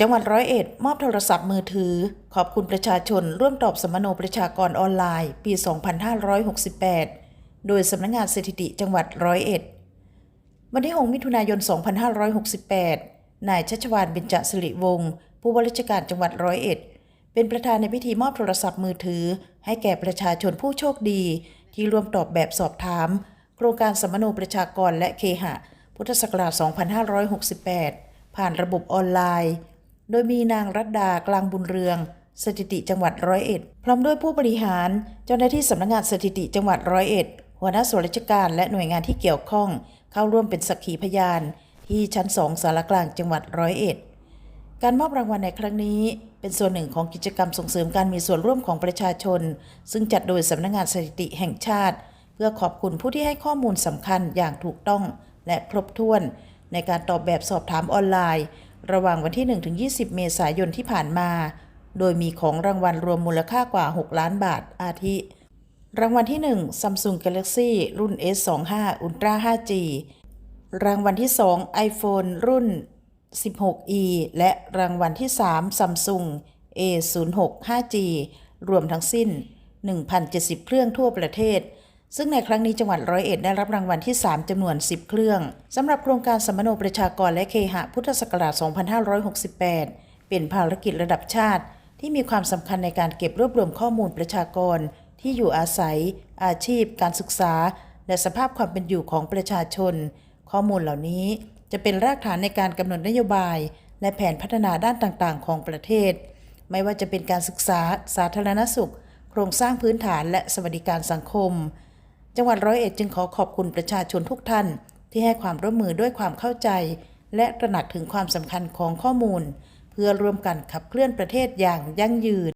จังหวัดร้อยเอ็ดมอบโทรศัพท์มือถือ ขอบคุณประชาชนร่วมตอบสมโนประชากรออนไลน์ ปี 2568 โดยสำนักงงานสถิติจังหวัดร้อยเอ็ดวันที่ 6 มิถุนายน 2568 นายชัชวานเบญจสิริวงศ์ผู้ว่าราชการจังหวัดร้อยเอ็ด เป็นประธานในพิธีมอบโทรศัพท์มือถือ ให้แก่ประชาชนผู้โชคดี ที่ร่วมตอบแบบสอบถาม โครงการสมโนประชากรและเคหะ พุทธศักราช 2568 ผ่านระบบออนไลน์ โดยมีนางรัตดากลางบุญเรืองสถิติจังหวัดร้อยเอ็ดพร้อมด้วยผู้บริหาร เจ้าหน้าที่สำนักงานสถิติจังหวัดร้อยเอ็ดหัวหน้าส่วนราชการและหน่วยงานที่เกี่ยวข้อง เข้าร่วมเป็นสักขีพยาน ที่ชั้น2สารกลางจังหวัดร้อยเอ็ดการมอบรางวัลในครั้งนี้ เป็นส่วนหนึ่งของกิจกรรมส่งเสริมการมีส่วนร่วมของประชาชน ซึ่งจัดโดยสำนักงานสถิติแห่งชาติ เพื่อขอบคุณผู้ที่ให้ข้อมูลสำคัญอย่างถูกต้องและครบถ้วน ในการตอบแบบสอบถามออนไลน์ ระหว่างวันที่ 1-20 เมษายนที่ผ่านมา โดยมีของรางวัลรวมมูลค่ากว่า 6 ล้านบาท อาทิ รางวัลที่ 1 Samsung Galaxy รุ่น S25 Ultra 5G รางวัลที่ 2 iPhone รุ่น 16e และรางวัลที่ 3 Samsung A06 5G รวมทั้งสิ้น 1,070 เครื่องทั่วประเทศ ซึ่งในครั้งนี้จังหวัดร้อยเอ็ดได้รับรางวัลที่ 3 จำนวน 10 เครื่องสำหรับโครงการสมโนประชากรและเคหะพุทธศักราช 2568 เป็นภารกิจระดับชาติ ที่มีความสำคัญในการเก็บรวบรวมข้อมูลประชากร ที่อยู่อาศัย อาชีพ การศึกษา และสภาพความเป็นอยู่ของประชาชน ข้อมูลเหล่านี้จะเป็นรากฐานในการกำหนดนโยบาย และแผนพัฒนาด้านต่างๆ ของประเทศ ไม่ว่าจะเป็นการศึกษา สาธารณสุข โครงสร้างพื้นฐานและสวัสดิการสังคม จังหวัดร้อยเอ็ดจึงขอขอบคุณประชาชนทุกท่าน ที่ให้ความร่วมมือด้วยความเข้าใจ และตระหนักถึงความสำคัญของข้อมูล เพื่อร่วมกันขับเคลื่อนประเทศอย่างยั่งยืน